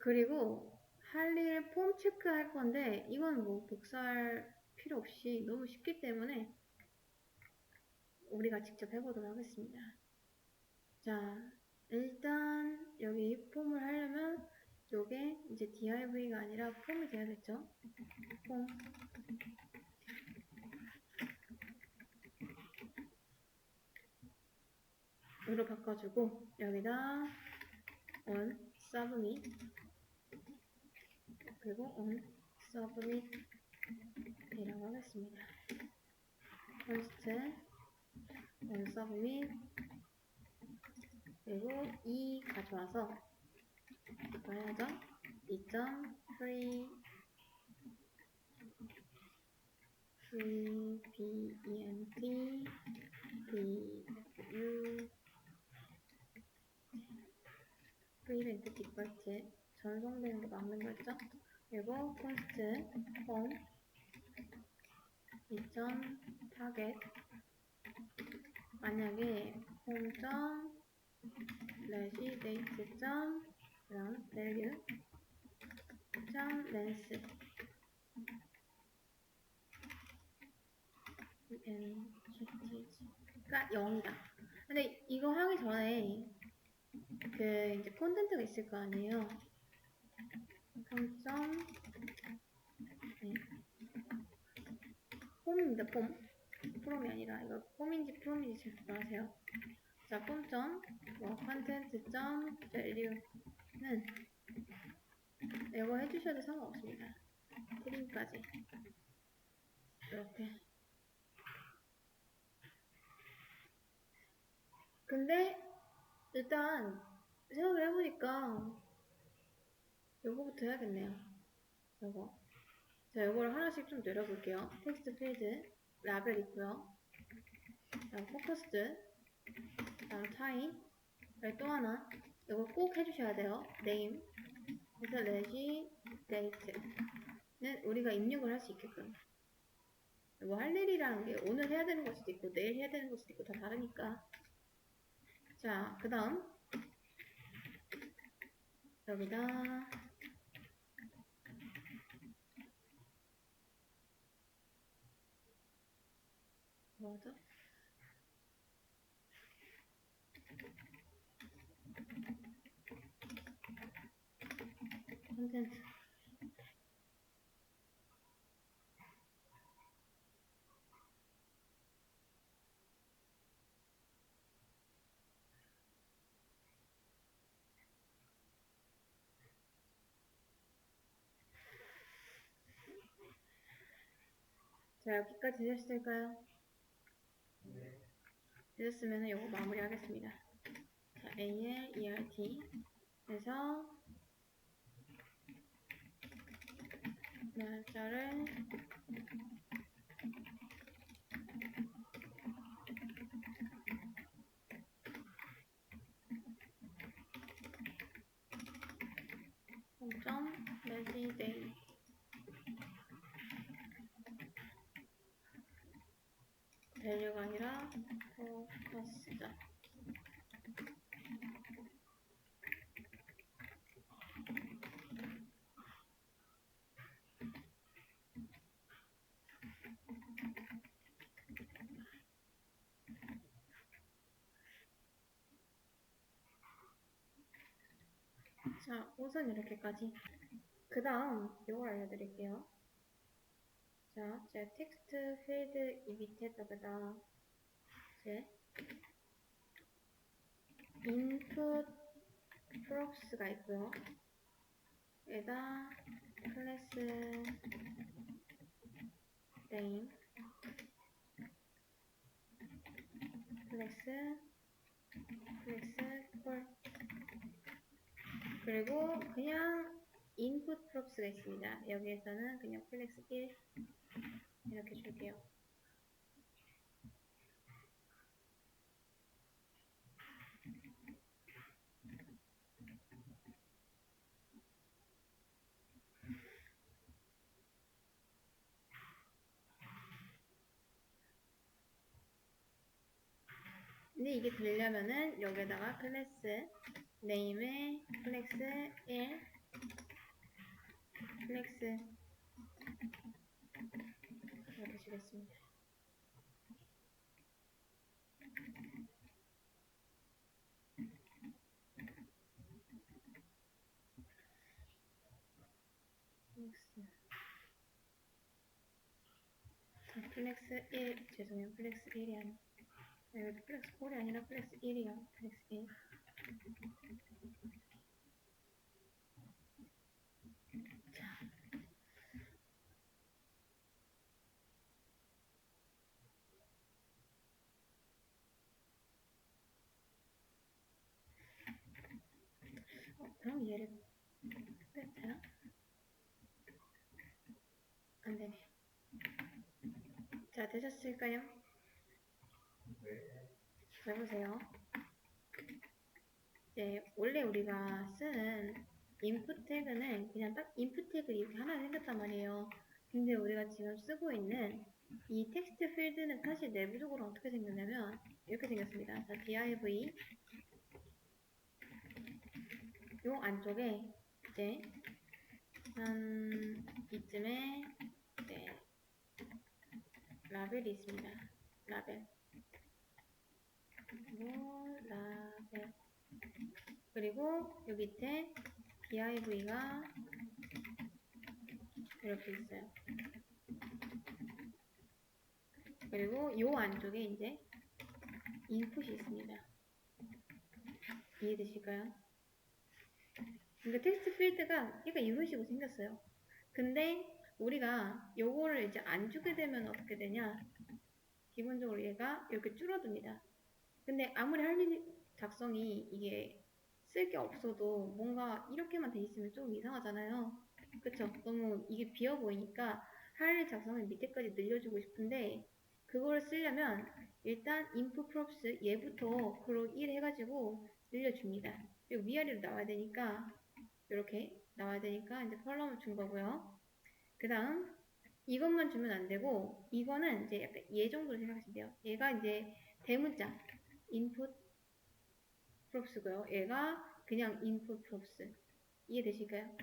그리고 할 일 폼 체크할 건데 이건 뭐 복사할 필요 없이 너무 쉽기 때문에 우리가 직접 해보도록 하겠습니다. 자, 일단 여기 폼을 하려면 요게 이제 div가 아니라 폼이 돼야겠죠? 폼. 으로 바꿔주고 여기다 on submit 그리고 on submit 이라고 하겠습니다. first on submit 그리고 이 가져와서 이거 해야죠. 2.free free b e n t b u 프리랜트 디폴트 전송되는 거 막는 거죠. 그리고 콘스트 홈 2점 타겟 만약에 홈점 레시 데이트 점 그다음 밸류 점 렌스 NGT가 0이다. 근데 이거 하기 전에 그 이제 콘텐츠가 있을 거 아니에요. 홈점 네. 폼입니다. 폼. 프롬이 아니라 이거 폼인지 프롬인지 잘 구분하세요. 자, 폼점 뭐 컨텐츠 점 밸류는 이거 해주셔도 상관없습니다. 프린까지 이렇게. 근데 일단 생각을 해보니까 요거부터 해야겠네요. 요거. 자, 요거를 하나씩 좀 내려볼게요. 텍스트 필드, 라벨 있고요. 다음 포커스드, 다음 타임, 그리고 또 하나. 이거 꼭 해주셔야 돼요. 네임. 그래서 레지 데이트는 우리가 입력을 할 수 있게끔. 뭐 할 일이라는 게 오늘 해야 되는 걸 수도 있고 내일 해야 되는 걸 수도 있고 다 다르니까. 자, 그 다음 여기다 뭐죠? 콘텐츠 자 여기까지 되셨을까요? 되셨으면 이거 마무리 하겠습니다. 자, AL, ERT 해서 날짜를 점 레지데이 밸류가 아니라 포커스다. 자, 우선 이렇게까지. 그 다음, 이걸 알려드릴게요. 자, 제 텍스트 필드 이 밑에다가 제 input prox가 있고요. 여기다 클래스 name 클래스 클래스 콜 그리고 그냥 input props가 있습니다. 여기에서는 그냥 플렉스 1 이렇게 줄게요. 근데 이게 되려면은 여기다가 클래스 네임에 플렉스 1 플렉스 해주시겠습니다. 플렉스. 아, 플렉스 1 죄송해요. 플렉스 1이 아니 아, 여기 플렉스 4이 아니라 플렉스 1이요 플렉스 1 자. 어, 그럼 얘를 뺐어요? 안 되네. 자, 되셨을까요? 잘 보세요. 네, 원래 우리가 쓰는 input 태그는 그냥 딱 input 태그 이렇게 하나 생겼단 말이에요. 근데 우리가 지금 쓰고 있는 이 텍스트 필드는 사실 내부적으로 어떻게 생겼냐면 이렇게 생겼습니다. 자, div 요 안쪽에 이제 한 이쯤에 이제 라벨이 있습니다. 라벨. 그리고 라벨. 그리고 요 밑에 div가 이렇게 있어요. 그리고 요 안쪽에 이제 인풋이 있습니다. 이해되실까요? 그러니까 텍스트 필드가 얘가 이런 식으로 생겼어요. 근데 우리가 요거를 이제 안 주게 되면 어떻게 되냐? 기본적으로 얘가 이렇게 줄어듭니다. 근데 아무리 할일 작성이 이게 쓸 게 없어도 뭔가 이렇게만 돼 있으면 좀 이상하잖아요. 그쵸? 너무 이게 비어 보이니까 할일 작성을 밑에까지 늘려주고 싶은데 그걸 쓰려면 일단 input props 얘부터 그로 1 해가지고 늘려줍니다. 그리고 위아래로 나와야 되니까 이렇게 나와야 되니까 이제 컬럼을 준 거고요. 그 다음 이것만 주면 안 되고 이거는 이제 약간 얘 정도로 생각하시면 돼요. 얘가 이제 대문자 input props고요. 얘가 그냥 input props 이해되실까요?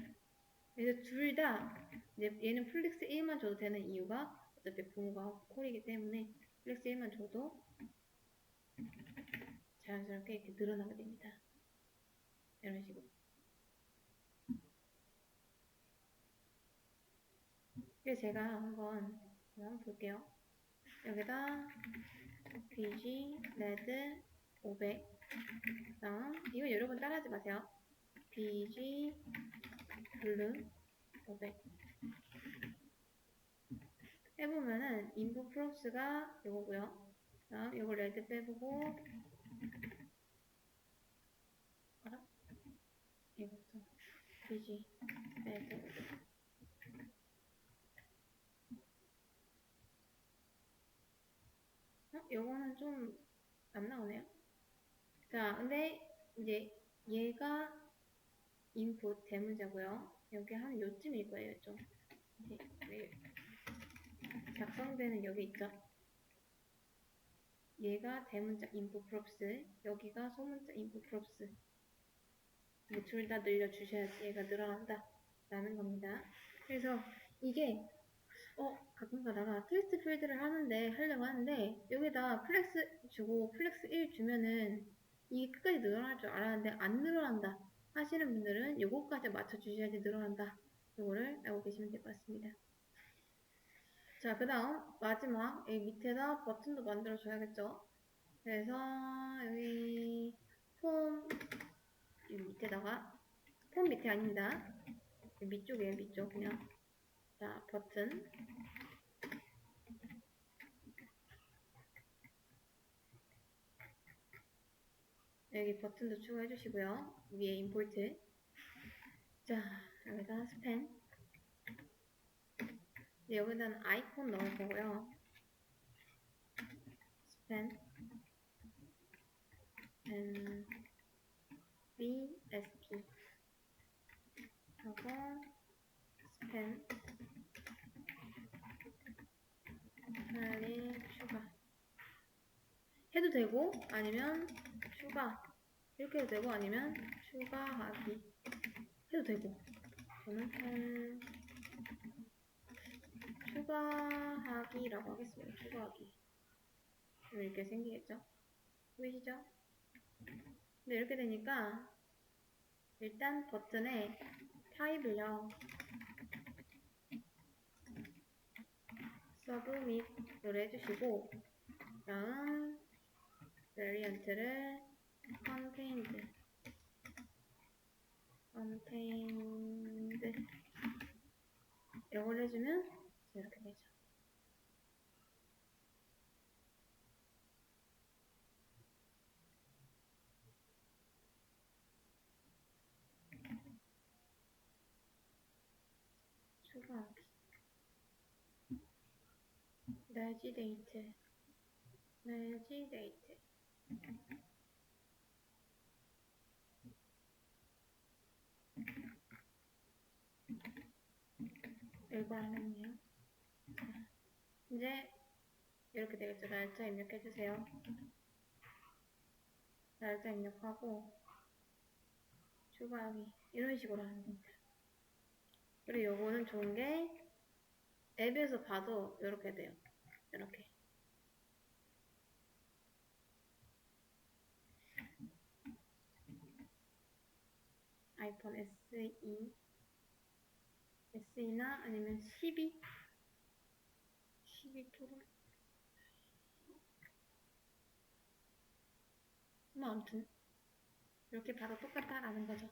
그래서 둘 다 얘는 플렉스 1만 줘도 되는 이유가 어차피 부모가 콜이기 때문에 플렉스 1만 줘도 자연스럽게 이렇게 늘어나게 됩니다. 이런 식으로. 그래서 제가 한번 한번 볼게요. 여기다 BG 레드 500 다음 이거 여러분 따라하지 마세요. BG 블루 500 해보면은 인풋 프로스가 이거고요. 다음 이거 레드 빼보고 알아? 이것도 BG 레드 500 어? 요거는 좀 안 나오네요. 자, 근데 이제 얘가 인풋 대문자고요. 여기 한 요쯤일 거예요, 좀. 작성되는 여기 있죠. 얘가 대문자 인풋 프롭스, 여기가 소문자 인풋 프롭스. 둘 다 늘려주셔야지 얘가 늘어난다. 라는 겁니다. 그래서 이게 어, 가끔 가다가 텍스트 필드를 하는데, 하려고 하는데, 여기다 플렉스 주고, 플렉스 1 주면은, 이게 끝까지 늘어날 줄 알았는데, 안 늘어난다. 하시는 분들은 요거까지 맞춰주셔야지 늘어난다. 요거를 알고 계시면 될 것 같습니다. 자, 그 다음, 마지막, 여기 밑에다 버튼도 만들어 줘야겠죠? 그래서, 여기, 폼, 여기 밑에다가, 폼 밑에 아닙니다. 밑쪽이에요, 밑쪽. 그냥. 자, 버튼. 여기 버튼도 추가해 주시고요. 위에 임포트. 자, 여기다 스펜. 이제 여기다는 아이콘 넣을 거고요. 스펜. N B S P 하고 스 펜 빨리 추가 해도 되고 아니면 추가 이렇게 해도 되고 아니면 추가하기 해도 되고 저는 한 추가하기라고 하겠습니다. 추가하기. 그럼 이렇게 생기겠죠? 보이시죠? 근데 이렇게 되니까 일단 버튼에 타입을요. 서브밋으로 해주시고 다음 베리언트를 contained contained 이걸 해주면 이렇게 되죠. 추가하기 매지 데이트 매지 데이트 이거 안 했네요. 이제 이렇게 되겠죠. 날짜 입력해주세요. 날짜 입력하고 추가하기 이런 식으로 하는 겁니다. 그리고 요거는 좋은 게 앱에서 봐도 이렇게 돼요. 이렇게. 아이폰 SE SE나 아니면 12 12 프로 뭐 아무튼 이렇게 봐도 똑같다라는 거죠.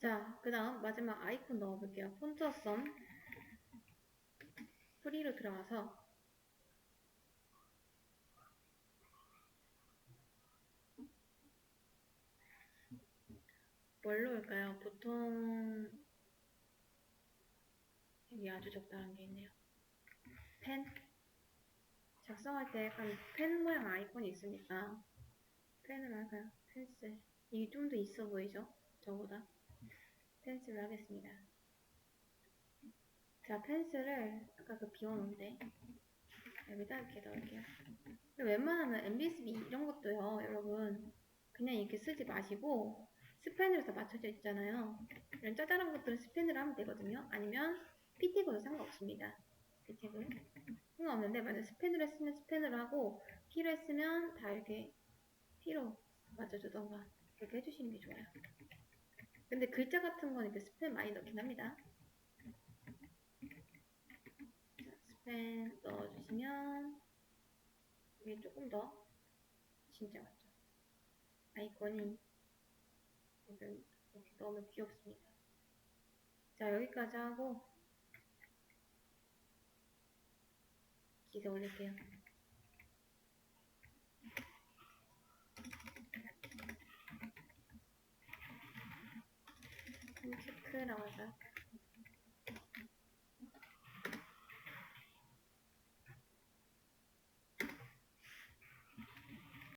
자, 그 다음 마지막 아이콘 넣어볼게요. 폰트 썸 프리로 들어가서 뭘로 올까요? 보통 여기 아주 적당한 게 있네요. 펜 작성할 때 약간 펜 모양 아이콘이 있으니까 펜을 할까요? 펜슬 이게 좀 더 있어 보이죠? 저보다 펜슬을 하겠습니다. 자 펜슬을 아까 그 비워놓은데 여기다 이렇게 넣을게요. 웬만하면 MBSB 이런 것도요 여러분 그냥 이렇게 쓰지 마시고 스펜으로 다 맞춰져 있잖아요. 이런 짜잘한 것들은 스펜으로 하면 되거든요. 아니면 P택으로 상관없습니다. P택은 상관없는데 만약 스펜으로 했으면 스펜으로 하고 P로 했으면 다 이렇게 P로 맞춰주던가 그렇게 해주시는 게 좋아요. 근데 글자 같은 건 이렇게 스펜 많이 넣긴 합니다. 자, 스펜 넣어주시면 이게 조금 더 진짜 맞죠. 아이콘이 이렇게 넣으면 귀엽습니다. 자 여기까지 하고 기세 올릴게요. 체크라고 하자.